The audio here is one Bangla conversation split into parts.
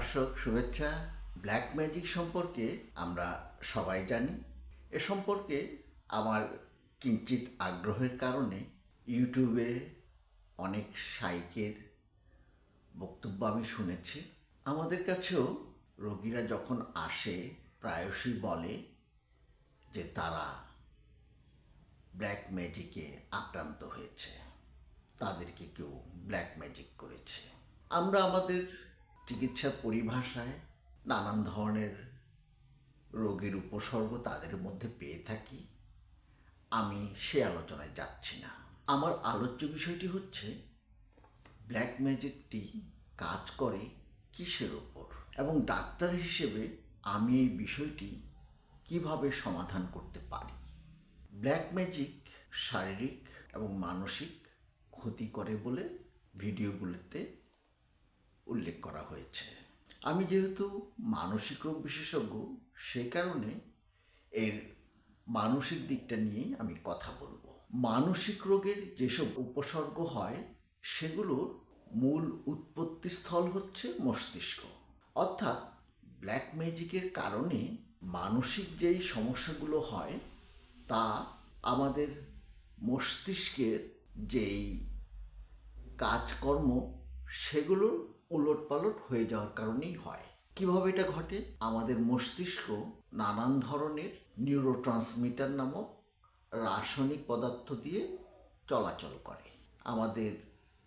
দর্শক শুভেচ্ছা। ব্ল্যাক ম্যাজিক সম্পর্কে আমরা সবাই জানি। এ সম্পর্কে আমার কিঞ্চিত আগ্রহের কারণে ইউটিউবে অনেক সাইকের বক্তব্য আমি শুনেছি। আমাদের কাছেও রোগীরা যখন আসে, প্রায়শই বলে যে তারা ব্ল্যাক ম্যাজিকে আক্রান্ত হয়েছে। তাদেরকে কেউ ব্ল্যাক ম্যাজিক করেছে। আমরা আমাদের চিকিৎসার পরিভাষায় নানান ধরনের রোগের উপসর্গ তাদের মধ্যে পেয়ে থাকি। আমি সে আলোচনায় যাচ্ছি না। আমার আলোচ্য বিষয়টি হচ্ছে ব্ল্যাক ম্যাজিকটি কাজ করে কিসের ওপর এবং ডাক্তার হিসেবে আমি এই বিষয়টি কীভাবে সমাধান করতে পারি? ব্ল্যাক ম্যাজিক শারীরিক এবং মানসিক ক্ষতি করে বলে ভিডিওগুলোতে উল্লেখ করা হয়েছে। আমি যেহেতু মানসিক রোগ বিশেষজ্ঞ সে কারণে এর মানসিক দিকটা নিয়েই আমি কথা বলব। মানসিক রোগের যেসব উপসর্গ হয়, সেগুলোর মূল উৎপত্তিস্থল হচ্ছে মস্তিষ্ক। অর্থাৎ ব্ল্যাক ম্যাজিকের কারণে মানসিক যেই সমস্যাগুলো হয়, তা আমাদের মস্তিষ্কের যেই কাজকর্ম, সেগুলোর উলটপালট হয়ে যাওয়ার কারণেই হয়। কীভাবে এটা ঘটে? আমাদের মস্তিষ্ক নানান ধরনের নিউরোট্রান্সমিটার নামক রাসায়নিক পদার্থ দিয়ে চলাচল করে। আমাদের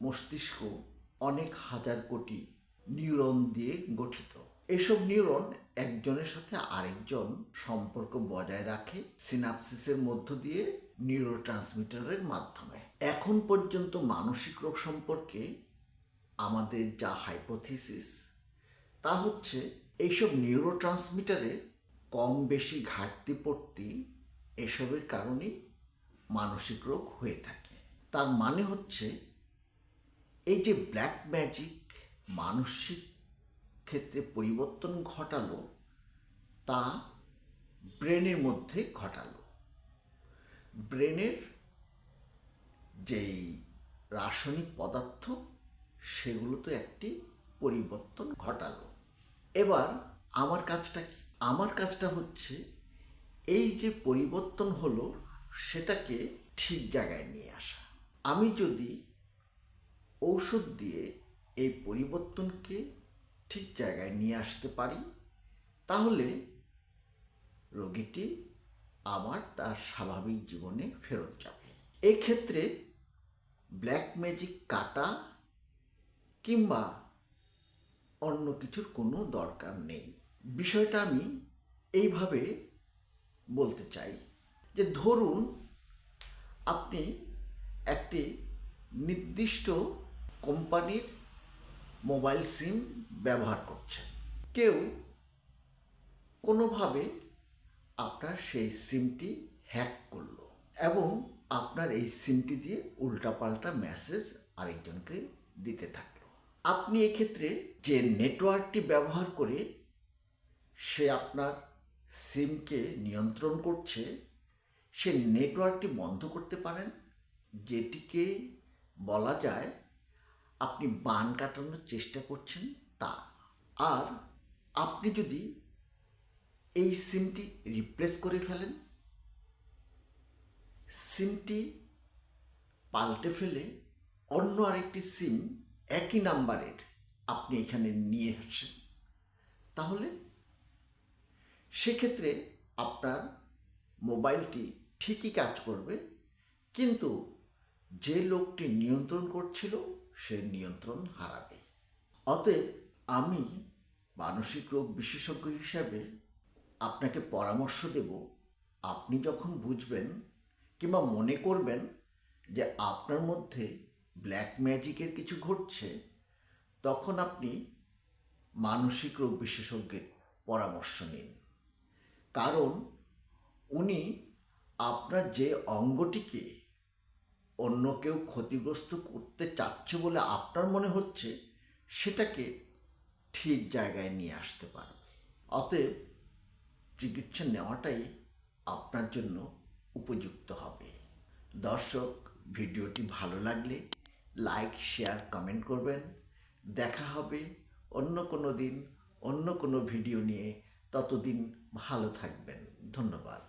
মস্তিষ্ক অনেক হাজার কোটি নিউরন দিয়ে গঠিত। এসব নিউরন একজনের সাথে আরেকজন সম্পর্ক বজায় রাখে সিনাপসিসের মধ্য দিয়ে নিউরোট্রান্সমিটারের মাধ্যমে। এখন পর্যন্ত মানসিক রোগ সম্পর্কে আমাদের যা হাইপোথিসিস তা হচ্ছে এইসব নিউরো ট্রান্সমিটারে কম বেশি ঘাটতি পড়তি এসবের কারণেই মানসিক রোগ হয়ে থাকে। তার মানে হচ্ছে এই যে ব্ল্যাক ম্যাজিক মানসিক ক্ষেত্রে পরিবর্তন ঘটালো, তা ব্রেনের মধ্যে ঘটালো। ব্রেনের যেই রাসায়নিক পদার্থ সেগুলো তো একটি পরিবর্তন ঘটালো। এবার আমার কাজটা কি? আমার কাজটা হচ্ছে এই যে পরিবর্তন হলো, সেটাকে ঠিক জায়গায় নিয়ে আসা। আমি যদি ঔষধ দিয়ে এই পরিবর্তনকে ঠিক জায়গায় নিয়ে আসতে পারি, তাহলে রোগীটি আবার তার স্বাভাবিক জীবনে ফেরত যাবে। এক্ষেত্রে ব্ল্যাক ম্যাজিক কাটা কিংবা অন্য কিছুর কোনো দরকার নেই। বিষয়টা আমি এইভাবে বলতে চাই যে ধরুন আপনি একটি নির্দিষ্ট কোম্পানির মোবাইল সিম ব্যবহার করছেন। কেউ কোনোভাবে আপনার সেই সিমটি হ্যাক করল এবং আপনার এই সিমটি দিয়ে উল্টাপাল্টা মেসেজ আরেকজনকে দিতে থাকল আপনি এক্ষেত্রে যে নেটওয়ার্কটি ব্যবহার করে সে আপনার সিমকে নিয়ন্ত্রণ করছে, সে নেটওয়ার্কটি বন্ধ করতে পারেন। যেটিকে বলা যায় আপনি বান কাটানোর চেষ্টা করছেন তা। আর আপনি যদি এই সিমটি রিপ্লেস করে ফেলেন, সিমটি পাল্টে ফেলে অন্য আরেকটি সিম একই নাম্বারের আপনি এখানে নিয়ে আসেন। তাহলে সেক্ষেত্রে আপনার মোবাইলটি ঠিকই কাজ করবে, কিন্তু যে লোকটি নিয়ন্ত্রণ করছিল, সে নিয়ন্ত্রণ হারাবে। অতএব আমি মানসিক রোগ বিশেষজ্ঞ হিসাবে আপনাকে পরামর্শ দেব, আপনি যখন বুঝবেন কিংবা মনে করবেন যে আপনার মধ্যে ব্ল্যাক ম্যাজিকের কিছু ঘটছে, তখন আপনি মানসিক রোগ বিশেষজ্ঞের পরামর্শ নিন। কারণ উনি আপনার যে অঙ্গটিকে অন্য কেউ ক্ষতিগ্রস্ত করতে চাচ্ছে বলে আপনার মনে হচ্ছে, সেটাকে ঠিক জায়গায় নিয়ে আসতে পারবে। অতএব চিকিৎসা নেওয়াটাই আপনার জন্য উপযুক্ত হবে। দর্শক, ভিডিওটি ভালো লাগলে লাইক শেয়ার কমেন্ট করবেন। দেখা হবে অন্য কোনো দিন, অন্য কোনো ভিডিও নিয়ে। ততদিন ভালো থাকবেন। ধন্যবাদ।